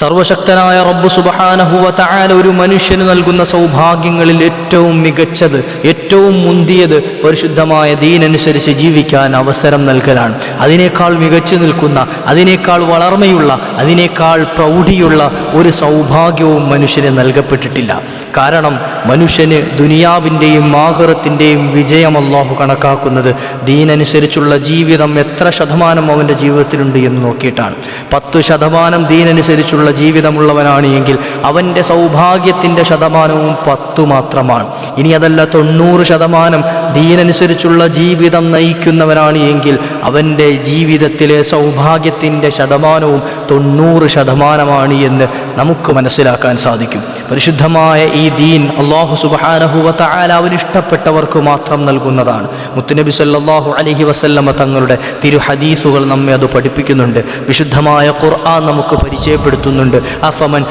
സർവശക്തനായ റബ്ബു സുബഹാനഹുവ തആല ഒരു മനുഷ്യന് നൽകുന്ന സൗഭാഗ്യങ്ങളിൽ ഏറ്റവും മികച്ചത് ഏറ്റവും മുന്തിയത് പരിശുദ്ധമായ ദീനനുസരിച്ച് ജീവിക്കാൻ അവസരം നൽകലാണ്. അതിനേക്കാൾ മികച്ചു നിൽക്കുന്ന അതിനേക്കാൾ വളർമയുള്ള അതിനേക്കാൾ പ്രൗഢിയുള്ള ഒരു സൗഭാഗ്യവും മനുഷ്യന് നൽകപ്പെട്ടിട്ടില്ല. കാരണം മനുഷ്യന് ദുനിയാവിന്റെയും മാഹുറത്തിന്റെയും വിജയം അള്ളാഹു കണക്കാക്കുന്നത്. ദീനനുസരിച്ചുള്ള ജീവിതം എത്ര ശതമാനം അവന്റെ ജീവിതത്തിലുണ്ട് എന്ന് നോക്കിയിട്ടാണ്. പത്തു ശതമാനം ദീനനുസരിച്ചുള്ള ജീവിതമുള്ളവനാണ് എങ്കിൽ അവന്റെ സൗഭാഗ്യത്തിന്റെ ശതമാനവും പത്തു മാത്രമാണ്. ഇനി അതല്ല തൊണ്ണൂറ് ശതമാനം ദീനനുസരിച്ചുള്ള ജീവിതം നയിക്കുന്നവനാണ് എങ്കിൽ അവന്റെ ജീവിതത്തിലെ സൗഭാഗ്യത്തിന്റെ ശതമാനവും തൊണ്ണൂറ് ശതമാനമാണ് എന്ന് നമുക്ക് മനസ്സിലാക്കാൻ സാധിക്കും. പരിശുദ്ധമായ ഈ ദീൻ അള്ളാഹു സുബാനഹുവ തആല അവന് ഇഷ്ടപ്പെട്ടവർക്ക് മാത്രം നൽകുന്നതാണ്. മുത്തുനബി സല്ലാഹു അലഹി വസല്ലമ തങ്ങളുടെ തിരു ഹദീസുകൾ നമ്മെ അത് പഠിപ്പിക്കുന്നുണ്ട്. വിശുദ്ധമായ ഖുർആൻ നമുക്ക് പരിചയപ്പെടുത്തുന്നുണ്ട്. അഫമൻ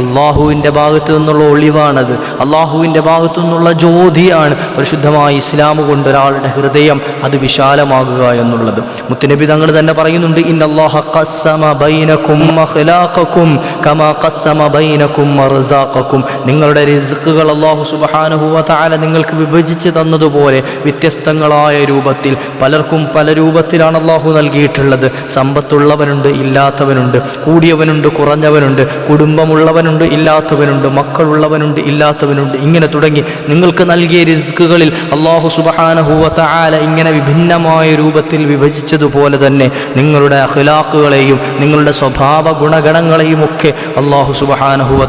അള്ളാഹുവിന്റെ ഭാഗത്തു നിന്നുള്ള ഒളിവാണത്. അള്ളാഹുവിന്റെ ഭാഗത്തു നിന്നുള്ള ജ്യോതിയാണ് പരിശുദ്ധമായ ഇസ്ലാം കൊണ്ട് ഒരാളുടെ ഹൃദയം അത് വിശാലമാകുക എന്നുള്ളത്. മുത്തുനബി തങ്ങൾ തന്നെ പറയുന്നുണ്ട് ഇന്നല്ലാഹ ഖസ്സമ ബൈനകും അഖ്ലാഖകും കമാ ഖസ്സമ ബൈനക്കും അർസാഖകും നിങ്ങളുടെ റിസ്ക്കുകൾ സുബ്ഹാനഹു വ തആല നിങ്ങൾക്ക് വിഭജിച്ച് തന്നതുപോലെ വ്യത്യസ്തങ്ങളായ രൂപത്തിൽ പലർക്കും പല രൂപത്തിലാണ് അല്ലാഹു നൽകിയിട്ടുള്ളത്. സമ്പത്തുള്ളവനുണ്ട് ഇല്ലാത്തവനുണ്ട് കൂടിയവനുണ്ട് കുറഞ്ഞവനുണ്ട് കുടുംബമുള്ളവനുണ്ട് ഇല്ലാത്തവനുണ്ട് മക്കളുള്ളവനുണ്ട് ഇല്ലാത്തവനുണ്ട്. ഇങ്ങനെ തുടങ്ങി നിങ്ങൾക്ക് നൽകിയ റിസ്കുകളിൽ അള്ളാഹു സുബഹാനഹുവ തആല ഇങ്ങനെ വിഭിന്നമായ രൂപത്തിൽ വിഭജിച്ചതുപോലെ തന്നെ നിങ്ങളുടെ അഖിലാഖുകളെയും നിങ്ങളുടെ സ്വഭാവ ഗുണഗണങ്ങളെയും ഒക്കെ അള്ളാഹു സുബഹാനഹുവ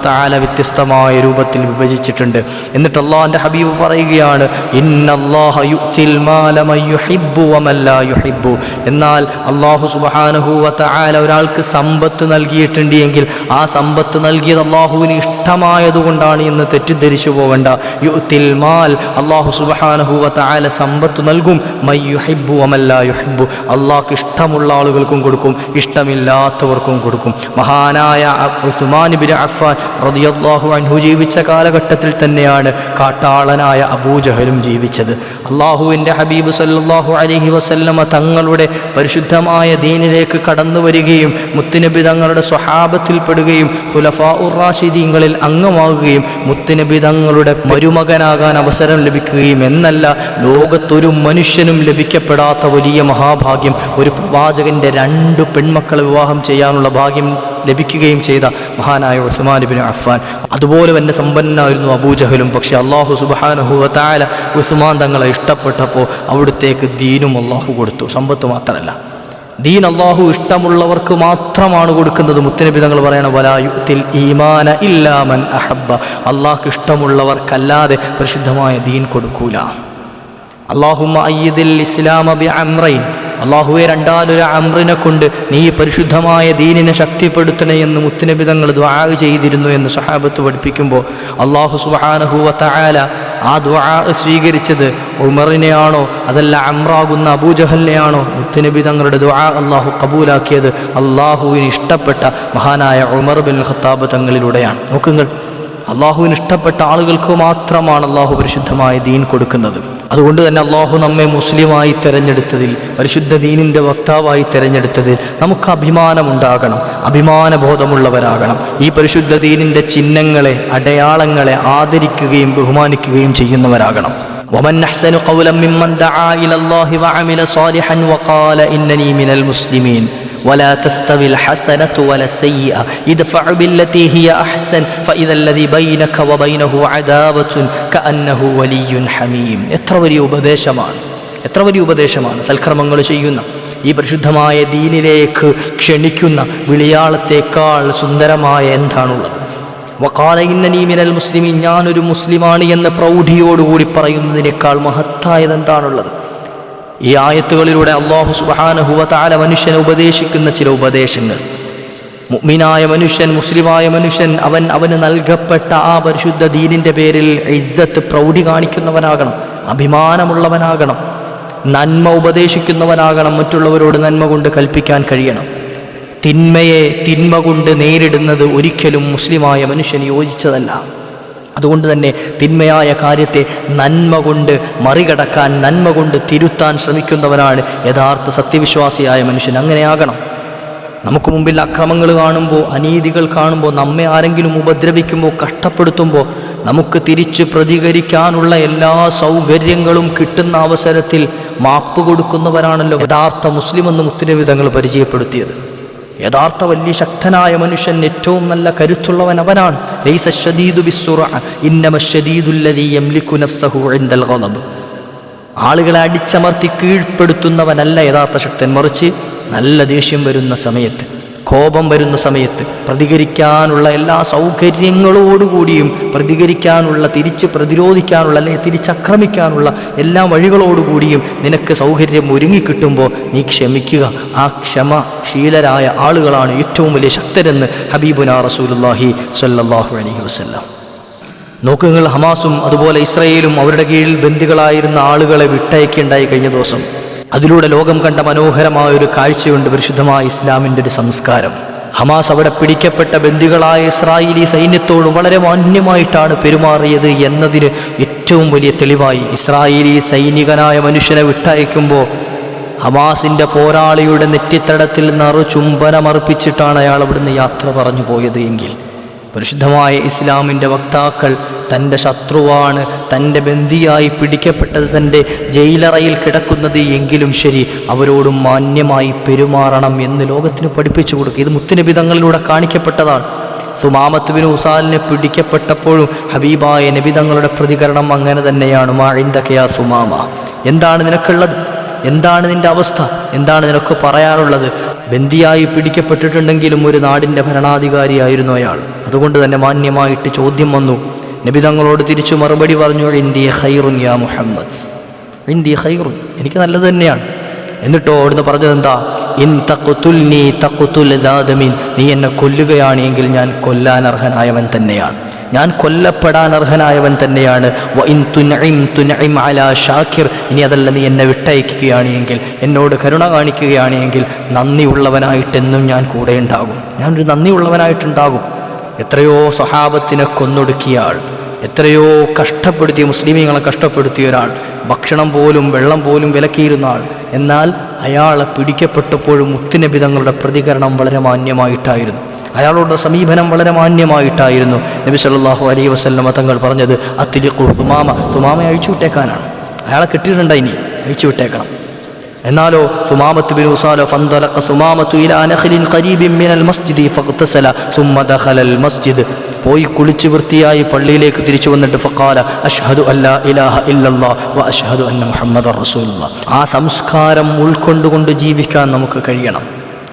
വ്യത്യസ്തമായ രൂപത്തിൽ വിഭജിച്ചിട്ടുണ്ട്. എന്നിട്ട് അള്ളാഹുന്റെ ഹബീബ് പറയുകയാണ് എന്നാൽ അള്ളാഹു സുബഹാനഹുവ തആല ഒരാൾക്ക് സമ്പത്ത് നൽകിയിട്ടുണ്ട് എങ്കിൽ ആ സമ്പത്ത് നൽകിയത് അള്ളാഹുവിന് ഇഷ്ടമായതുകൊണ്ടാണ് എന്ന് തെറ്റിദ്ധരിച്ചു പോവേണ്ട യുത്തിൽ മാൽ അള്ളാഹു സുബഹാനഹുവ തആല സമ്പത്ത് നൽകും. മയ്യുഹിബു അമല്ല യുഹിബു അള്ളാഹ്ക്ക് ഇഷ്ടമുള്ള ആളുകൾക്കും കൊടുക്കും. ഇഷ്ടമില്ലാത്തവർക്കും കൊടുക്കും. മഹാനായ ഉസ്മാൻ ബിൻ അഫ്ഫാൻ റളിയല്ലാഹു അൻഹു ജീവിച്ച കാലഘട്ടത്തിൽ തന്നെയാണ് കാട്ടാളനായ അബൂജഹലും ജീവിച്ചത്. അള്ളാഹുവിന്റെ ഹബീബ് സല്ലാഹു അലഹി വസല്ലമ തങ്ങളുടെ പരിശുദ്ധമായ ദീനിലേക്ക് കടന്നു വരികയും മുത്തുനബി തങ്ങളുടെ സ്വഹാബത്തിൽപ്പെടുകയും ഹുലഫാ ഉറാഷിദീങ്ങളിൽ അംഗമാകുകയും മുത്തുനബി തങ്ങളുടെ മരുമകനാകാൻ അവസരം ലഭിക്കുകയും എന്നല്ല ലോകത്തൊരു മനുഷ്യനും ലഭിക്കപ്പെടാത്ത വലിയ മഹാഭാഗ്യം. ഒരു പ്രവാചകന്റെ രണ്ട് പെൺമക്കളെ വിവാഹം ചെയ്യാനുള്ള ഭാഗ്യം ലഭിക്കുകയും ചെയ്ത മഹാനായ ഉസ്മാൻ ബിൻ അഫ്ഫാൻ. അതുപോലെ തന്നെ സമ്പന്നനായിരുന്നു അബൂജഹലും പക്ഷേ അള്ളാഹു സുബാനഹു താല ഉസ്മാൻ തങ്ങളെ ഇഷ്ടപ്പെട്ടപ്പോൾ അവിടുത്തേക്ക് ദീനും അള്ളാഹു കൊടുത്തു. സമ്പത്ത് മാത്രമല്ല. ദീൻ അള്ളാഹു ഇഷ്ടമുള്ളവർക്ക് മാത്രമാണ് കൊടുക്കുന്നത്. മുത്തനബി തങ്ങൾ പറയണ വലായുത്തിൽ ഈമാന ഇല്ലാമൻ അഹബ്ബ. അള്ളാഹ്ക്ക് ഇഷ്ടമുള്ളവർക്കല്ലാതെ പരിശുദ്ധമായ ദീൻ കൊടുക്കൂല. അള്ളാഹുമ്മ അയ്യദിൽ ഇസ്ലാമ ബി അമ്രൈൻ അള്ളാഹുവെ രണ്ടാലൊരു അമ്രിനെ കൊണ്ട് നീ പരിശുദ്ധമായ ദീനിനെ ശക്തിപ്പെടുത്തണേ എന്ന് മുത്തുനബി തങ്ങൾ ദ്വാ ചെയ്തിരുന്നു എന്ന് സഹാബത്ത് പഠിപ്പിക്കുമ്പോൾ അള്ളാഹു സുബാനഹുവ തആല ആ ദ്വാ സ്വീകരിച്ചത് ഉമറിനെയാണോ അതല്ല അമ്രാകുന്ന അബൂജഹലിനെയാണോ? മുത്തുനബി തങ്ങളുടെ ദ്വാ അള്ളാഹു കബൂലാക്കിയത് അള്ളാഹുവിന് ഇഷ്ടപ്പെട്ട മഹാനായ ഉമർ ബിൻ ഖത്താബ് തങ്ങളിലൂടെയാണ്. നോക്കുങ്ങൾ അള്ളാഹുവിന് ഇഷ്ടപ്പെട്ട ആളുകൾക്ക് മാത്രമാണ് അള്ളാഹു പരിശുദ്ധമായ ദീൻ കൊടുക്കുന്നത്. അതുകൊണ്ട് തന്നെ അള്ളാഹു നമ്മെ മുസ്ലിമായി തിരഞ്ഞെടുത്തതിൽ പരിശുദ്ധ ദീനിൻ്റെ വക്താവായി തിരഞ്ഞെടുത്തതിൽ നമുക്ക് അഭിമാനമുണ്ടാകണം അഭിമാനബോധമുള്ളവരാകണം ഈ പരിശുദ്ധ ദീനിൻ്റെ ചിഹ്നങ്ങളെ അടയാളങ്ങളെ ആദരിക്കുകയും ബഹുമാനിക്കുകയും ചെയ്യുന്നവരാകണം ومن أحسن قولا ممن دعا إلى الله وعمل صالحا وقال إنني من المسلمين ولا تستوي الحسنة ولا السيئة ادفع بالتي هي أحسن فإذا الذي بينك وبينه عداوة كأنه ولي حميم എത്ര വലിയ ഉപദേശമാണ് എത്ര വലിയ ഉപദേശമാണ് സൽക്കർമ്മങ്ങൾ ചെയ്യുന്ന ഈ പരിശുദ്ധമായ ദീനിലേക്ക് ക്ഷണിക്കുന്ന വിളിയാളത്തേക്കാൾ സുന്ദരമായ എന്താണുള്ളത് വക്കാല ഇന്നനീ മിനൽ മുസ്ലിമീൻ ഞാനൊരു മുസ്ലിമാണ് എന്ന് പ്രൗഢിയോടുകൂടി പറയുന്നതിനേക്കാൾ മഹത്തായത് എന്താണുള്ളത് ഈ ആയത്തുകളിലൂടെ അള്ളാഹു സുബാനഹുവ താല മനുഷ്യനെ ഉപദേശിക്കുന്ന ചില ഉപദേശങ്ങൾ. മുഅ്മിനായ മനുഷ്യൻ മുസ്ലിമായ മനുഷ്യൻ അവൻ അവന് നൽകപ്പെട്ട ആ പരിശുദ്ധ ദീനിന്റെ പേരിൽ ഇജ്ജത്ത് പ്രൗഢി കാണിക്കുന്നവനാകണം അഭിമാനമുള്ളവനാകണം നന്മ ഉപദേശിക്കുന്നവനാകണം മറ്റുള്ളവരോട് നന്മ കൊണ്ട് കൽപ്പിക്കാൻ കഴിയണം. തിന്മയെ തിന്മ കൊണ്ട് നേരിടുന്നത് ഒരിക്കലും മുസ്ലിമായ മനുഷ്യൻ യോജിച്ചതല്ല. അതുകൊണ്ട് തന്നെ തിന്മയായ കാര്യത്തെ നന്മ കൊണ്ട് മറികടക്കാൻ നന്മ കൊണ്ട് തിരുത്താൻ ശ്രമിക്കുന്നവനാണ് യഥാർത്ഥ സത്യവിശ്വാസിയായ മനുഷ്യൻ. അങ്ങനെയാകണം. നമുക്ക് മുമ്പിൽ അക്രമങ്ങൾ കാണുമ്പോൾ അനീതികൾ കാണുമ്പോൾ നമ്മെ ആരെങ്കിലും ഉപദ്രവിക്കുമ്പോൾ കഷ്ടപ്പെടുത്തുമ്പോൾ നമുക്ക് തിരിച്ച് പ്രതികരിക്കാനുള്ള എല്ലാ സൗകര്യങ്ങളും കിട്ടുന്ന അവസരത്തിൽ മാപ്പ് കൊടുക്കുന്നവരാണല്ലോ യഥാർത്ഥ മുസ്ലിം എന്ന് മുത്തരവിധങ്ങൾ പരിചയപ്പെടുത്തിയത്. യഥാർത്ഥ വലിയ ശക്തനായ മനുഷ്യൻ ഏറ്റവും നല്ല കരുത്തുള്ളവൻ അവനാണ്. ആളുകളെ അടിച്ചമർത്തി കീഴ്പ്പെടുത്തുന്നവനല്ല യഥാർത്ഥ ശക്തൻ മറിച്ച് നല്ല ദേഷ്യം വരുന്ന സമയത്ത് കോപം വരുന്ന സമയത്ത് പ്രതികരിക്കാനുള്ള എല്ലാ സൗകര്യങ്ങളോടുകൂടിയും പ്രതികരിക്കാനുള്ള തിരിച്ച് പ്രതിരോധിക്കാനുള്ള അല്ലെങ്കിൽ തിരിച്ചക്രമിക്കാനുള്ള എല്ലാ വഴികളോടുകൂടിയും നിനക്ക് സൗകര്യം ഒരുങ്ങിക്കിട്ടുമ്പോൾ നീ ക്ഷമിക്കുക. ആ ക്ഷമ ശീലരായ ആളുകളാണ് ഏറ്റവും വലിയ ശക്തരെന്ന് ഹബീബുന റസൂലുല്ലാഹി സ്വല്ലല്ലാഹു അലൈഹി വസല്ലം. നോക്കുങ്ങൾ ഹമാസും അതുപോലെ ഇസ്രയേലും അവരുടെ കീഴിൽ ബന്ദികളായിരുന്ന ആളുകളെ വിട്ടയക്കുണ്ടായി കഴിഞ്ഞ ദിവസം അതിലൂടെ ലോകം കണ്ട മനോഹരമായ ഒരു കാഴ്ചയുണ്ട് പരിശുദ്ധമായ ഇസ്ലാമിന്റെ ഒരു സംസ്കാരം. ഹമാസ് അവിടെ പിടിക്കപ്പെട്ട ബന്ദികളായ ഇസ്രായേലി സൈന്യത്തോട് വളരെ മാന്യമായിട്ടാണ് പെരുമാറിയത് എന്നതിന് ഏറ്റവും വലിയ തെളിവായി. ഇസ്രായേലി സൈനികനായ മനുഷ്യനെ വിട്ടയക്കുമ്പോൾ ഹമാസിന്റെ പോരാളിയുടെ നെറ്റിത്തടത്തിൽ നറു ചുംബനമർപ്പിച്ചിട്ടാണ് അയാൾ അവിടുന്ന് യാത്ര പറഞ്ഞു പോയത് എങ്കിൽ. പരിശുദ്ധമായ ഇസ്ലാമിന്റെ വക്താക്കൾ തന്റെ ശത്രുവാണ് തന്റെ ബന്ധിയായി പിടിക്കപ്പെട്ടത് തന്റെ ജയിലറയിൽ കിടക്കുന്നത് എങ്കിലും ശരി അവരോട് മാന്യമായി പെരുമാറണം എന്ന് ലോകത്തിന് പഠിപ്പിച്ചു കൊടുക്കുക. ഇത് മുത്തുനിബിതങ്ങളിലൂടെ കാണിക്കപ്പെട്ടതാണ്. സുമാമത്ത് ബിൻ ഉസാലിനെ പിടിക്കപ്പെട്ടപ്പോഴും ഹബീബായ നബിതങ്ങളുടെ പ്രതികരണം അങ്ങനെ തന്നെയാണ്. മാഴിന്തക്കയാ സുമാമ. എന്താണ് നിനക്കുള്ളത്? എന്താണ് നിന്റെ അവസ്ഥ? എന്താണ് നിനക്ക് പറയാനുള്ളത്? ബന്ദിയായി പിടിക്കപ്പെട്ടിട്ടുണ്ടെങ്കിലും ഒരു നാടിന്റെ ഭരണാധികാരിയായിരുന്നു അയാൾ. അതുകൊണ്ട് തന്നെ മാന്യമായിട്ട് ചോദ്യം വന്നു. നബി തങ്ങളോട് തിരിച്ചു മറുപടി പറഞ്ഞു ഇന്ത്യ ഹൈറുൻ യാ മുഹമ്മദ്. ഇന്ത്യ ഹൈറുൻ എനിക്ക് നല്ലത് തന്നെയാണ്. എന്നിട്ടോ അവിടുന്ന് പറഞ്ഞത് എന്താ ഇൻ തക്കുത്തുൽ നീ തക്കുത്തുൽ നീ എന്നെ കൊല്ലുകയാണെങ്കിൽ ഞാൻ കൊല്ലാൻ അർഹനായവൻ തന്നെയാണ്. ഞാൻ കൊല്ലപ്പെടാൻ അർഹനായവൻ തന്നെയാണ്. ഷാക്കിർ ഇനി അതല്ല നീ എന്നെ വിട്ടയക്കുകയാണ് എങ്കിൽ എന്നോട് കരുണ കാണിക്കുകയാണ് എങ്കിൽ നന്ദിയുള്ളവനായിട്ടെന്നും ഞാൻ കൂടെ ഉണ്ടാകും. ഞാനൊരു നന്ദിയുള്ളവനായിട്ടുണ്ടാകും. എത്രയോ സ്വഹാബത്തിനെ കൊന്നൊടുക്കിയ ആൾ എത്രയോ കഷ്ടപ്പെടുത്തിയ മുസ്ലിമീങ്ങളെ കഷ്ടപ്പെടുത്തിയ ഒരാൾ ഭക്ഷണം പോലും വെള്ളം പോലും വിലക്കിയിരുന്ന ആൾ. എന്നാൽ അയാളെ പിടിക്കപ്പെട്ടപ്പോഴും മുത്തിനബിതങ്ങളുടെ പ്രതികരണം വളരെ മാന്യമായിട്ടായിരുന്നു. അയാളുടെ സമീപനം വളരെ മാന്യമായിട്ടായിരുന്നു. നബി സല്ലാഹു അലൈഹി വസല്ലമ തങ്ങൾ പറഞ്ഞത് അത്തിരിക്കു സുമാമ. സുമാമ അഴിച്ചു വിട്ടേക്കാനാണ്. അയാളെ കിട്ടിയിട്ടുണ്ടോ ഇനി. അഴിച്ചു വിട്ടേക്കണം. എന്നാലോ സുമാമത്ത് ബിൻ ഉസാല ഫന്തലഖ സുമാമത്തു ഇലാ നഖലിൻ ഖരീബിൻ മിനൽ മസ്ജിദി ഫഖ്തസല സുമ്മ ദഖലൽ മസ്ജിദ്. പോയി കുളിച്ച് വൃത്തിയായി പള്ളിയിലേക്ക് തിരിച്ചു വന്നിട്ട് ഫഖാല അഷ്ഹദു അല്ലാ ഇലാഹ ഇല്ലല്ലാ വ അഷ്ഹദു അന്ന മുഹമ്മദർ റസൂലുള്ള. ആ സംസ്കാരം ഉൾക്കൊണ്ടുകൊണ്ട് ജീവിക്കാൻ നമുക്ക് കഴിയണം.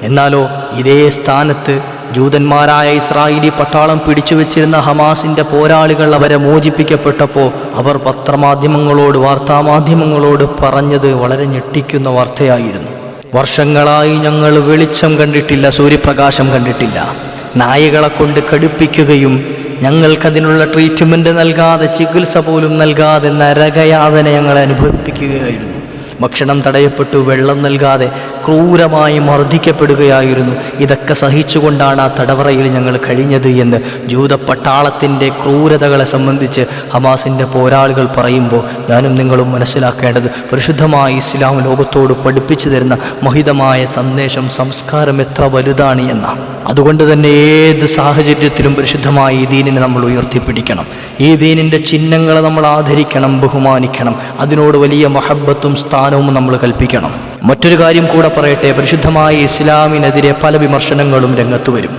എന്നാലോ ഇതേ സ്ഥാനത്ത് ജൂതന്മാരായ ഇസ്രായേലി പട്ടാളം പിടിച്ചു വെച്ചിരുന്ന ഹമാസിന്റെ പോരാളികൾ അവരെ മോചിപ്പിക്കപ്പെട്ടപ്പോൾ അവർ പത്രമാധ്യമങ്ങളോട് വാർത്താമാധ്യമങ്ങളോട് പറഞ്ഞത് വളരെ ഞെട്ടിക്കുന്ന വാർത്തയായിരുന്നു. വർഷങ്ങളായി ഞങ്ങൾ വെളിച്ചം കണ്ടിട്ടില്ല സൂര്യപ്രകാശം കണ്ടിട്ടില്ല. നായകളെ കൊണ്ട് കടുപ്പിക്കുകയും ഞങ്ങൾക്കതിനുള്ള ട്രീറ്റ്മെന്റ് നൽകാതെ ചികിത്സ പോലും നൽകാതെ നരകയാതന ഞങ്ങളെ അനുഭവിപ്പിക്കുകയായിരുന്നു. ഭക്ഷണം തടയപ്പെട്ടു വെള്ളം നൽകാതെ ക്രൂരമായി മർദ്ദിക്കപ്പെടുകയായിരുന്നു. ഇതൊക്കെ സഹിച്ചുകൊണ്ടാണ് ആ തടവറയിൽ ഞങ്ങൾ കഴിഞ്ഞത് എന്ന് ജൂത ജൂതപ്പട്ടാളത്തിന്റെ ക്രൂരതകളെ സംബന്ധിച്ച് ഹമാസിന്റെ പോരാളികൾ പറയുമ്പോൾ ഞാനും നിങ്ങളും മനസ്സിലാക്കേണ്ടത് പരിശുദ്ധമായ ഇസ്ലാം ലോകത്തോട് പഠിപ്പിച്ചു തരുന്ന മഹിതമായ സന്ദേശം സംസ്കാരം എത്ര വലുതാണ് എന്നാണ്. അതുകൊണ്ട് തന്നെ ഏത് സാഹചര്യത്തിലും പരിശുദ്ധമായ ഈ ദീനിനെ നമ്മൾ ഉയർത്തിപ്പിടിക്കണം. ഈ ദീനിന്റെ ചിഹ്നങ്ങളെ നമ്മൾ ആദരിക്കണം ബഹുമാനിക്കണം. അതിനോട് വലിയ മഹബത്തും സ്ഥാനവും നമ്മൾ കൽപ്പിക്കണം. മറ്റൊരു കാര്യം കൂടെ പറയട്ടെ. പരിശുദ്ധമായ ഇസ്ലാമിനെതിരെ പല വിമർശനങ്ങളും രംഗത്ത് വരും.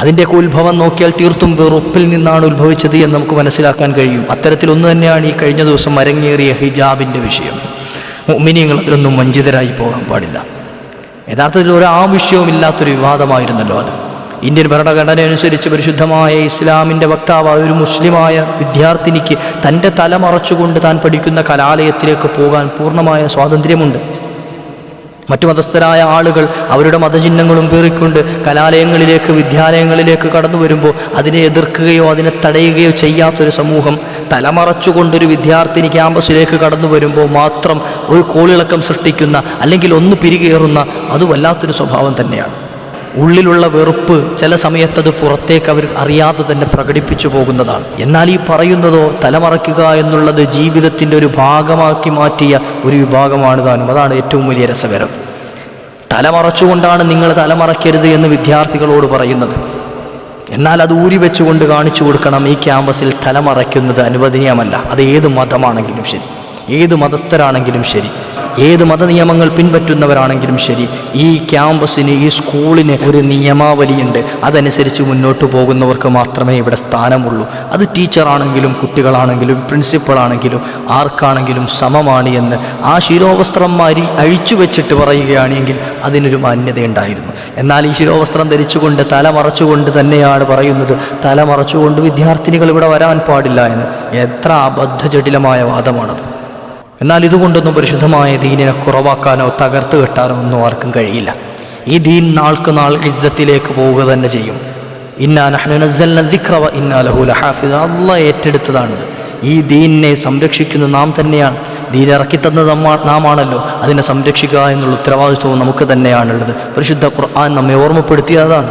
അതിന്റെയൊക്കെ ഉത്ഭവം നോക്കിയാൽ തീർത്തും വെറുപ്പിൽ നിന്നാണ് ഉത്ഭവിച്ചത് എന്ന് നമുക്ക് മനസ്സിലാക്കാൻ കഴിയും. അത്തരത്തിൽ ഒന്ന് തന്നെയാണ് ഈ കഴിഞ്ഞ ദിവസം അരങ്ങേറിയ ഹിജാബിന്റെ വിഷയം. മിനിങ്ങൾ അതിലൊന്നും വഞ്ചിതരായി പോകാൻ പാടില്ല. യഥാർത്ഥത്തിൽ ഒരു ആവശ്യവും ഇല്ലാത്തൊരു വിവാദമായിരുന്നല്ലോ അത്. ഇന്ത്യൻ ഭരണഘടന അനുസരിച്ച് പരിശുദ്ധമായ ഇസ്ലാമിന്റെ വക്താവായ ഒരു മുസ്ലിമായ വിദ്യാർത്ഥിനിക്ക് തന്റെ തല മറച്ചുകൊണ്ട് താൻ പഠിക്കുന്ന കലാലയത്തിലേക്ക് പോകാൻ പൂർണമായ സ്വാതന്ത്ര്യമുണ്ട്. മറ്റു മതസ്ഥരായ ആളുകൾ അവരുടെ മതചിഹ്നങ്ങളും പേറിക്കൊണ്ട് കലാലയങ്ങളിലേക്ക് വിദ്യാലയങ്ങളിലേക്ക് കടന്നു വരുമ്പോൾ അതിനെ എതിർക്കുകയോ അതിനെ തടയുകയോ ചെയ്യാത്തൊരു സമൂഹം തലമറച്ചുകൊണ്ടൊരു വിദ്യാർത്ഥിനി ക്യാമ്പസിലേക്ക് കടന്നു വരുമ്പോൾ മാത്രം ഒരു കോളിളക്കം സൃഷ്ടിക്കുന്ന അല്ലെങ്കിൽ ഒന്ന് പിരികേറുന്ന അത് വല്ലാത്തൊരു സ്വഭാവം തന്നെയാണ്. ഉള്ളിലുള്ള വെറുപ്പ് ചില സമയത്തത് പുറത്തേക്ക് അവർ അറിയാതെ തന്നെ പ്രകടിപ്പിച്ചു പോകുന്നതാണ്. എന്നാൽ ഈ പറയുന്നതോ തലമറയ്ക്കുക എന്നുള്ളത് ജീവിതത്തിന്റെ ഒരു ഭാഗമാക്കി മാറ്റിയ ഒരു വിഭാഗമാണ് താനും. അതാണ് ഏറ്റവും വലിയ രസകരം. തലമറച്ചുകൊണ്ടാണ് നിങ്ങൾ തലമറയ്ക്കരുത് എന്ന് വിദ്യാർത്ഥികളോട് പറയുന്നത്. എന്നാൽ അത് ഊരി വെച്ചുകൊണ്ട് കാണിച്ചു കൊടുക്കണം ഈ ക്യാമ്പസിൽ തലമറയ്ക്കുന്നത് അനുവദനീയമല്ല. അത് ഏത് മതമാണെങ്കിലും ശരി. ഏത് മതസ്ഥരാണെങ്കിലും ശരി. ഏത് മതനിയമങ്ങൾ പിൻപറ്റുന്നവരാണെങ്കിലും ശരി ഈ ക്യാമ്പസിന് ഈ സ്കൂളിന് ഒരു നിയമാവലിയുണ്ട്. അതനുസരിച്ച് മുന്നോട്ട് പോകുന്നവർക്ക് മാത്രമേ ഇവിടെ സ്ഥാനമുള്ളൂ. അത് ടീച്ചറാണെങ്കിലും കുട്ടികളാണെങ്കിലും പ്രിൻസിപ്പളാണെങ്കിലും ആർക്കാണെങ്കിലും സമമാണ് എന്ന് ആ ശിരോവസ്ത്രം മാരി അഴിച്ചു വെച്ചിട്ട് പറയുകയാണെങ്കിൽ അതിനൊരു മാന്യതയുണ്ടായിരുന്നു. എന്നാൽ ഈ ശിരോവസ്ത്രം ധരിച്ചുകൊണ്ട് തല മറച്ചുകൊണ്ട് തന്നെയാണ് പറയുന്നത് തല മറച്ചുകൊണ്ട് വിദ്യാർത്ഥിനികൾ ഇവിടെ വരാൻ പാടില്ല എന്ന്. എത്ര അബദ്ധജടിലമായ വാദമാണത്. എന്നാൽ ഇതുകൊണ്ടൊന്നും പരിശുദ്ധമായ ദീനിനെ കുറവാക്കാനോ തകർത്ത് കെട്ടാനോ ഒന്നും ആർക്കും കഴിയില്ല. ഈ ദീൻ നാൾക്ക് നാൾ ഇജ്ജത്തിലേക്ക് പോവുക തന്നെ ചെയ്യും. ഇന്നാ നഹ്നു നസ്സൽന ദിക്റ വ ഇന്നാ ലഹു ലഹാഫിദ്. അള്ളാഹ് ഏറ്റെടുത്തതാണിത്. ഈ ദീനിനെ സംരക്ഷിക്കുന്ന നാം തന്നെയാണ്. ദീൻ ഇറക്കിത്തന്നത് നമ്മ നാമാണല്ലോ. അതിനെ സംരക്ഷിക്കുക എന്നുള്ള ഉത്തരവാദിത്വവും നമുക്ക് തന്നെയാണുള്ളത്. പരിശുദ്ധ ഖുർആൻ നമ്മെ ഓർമ്മപ്പെടുത്തിയതാണ്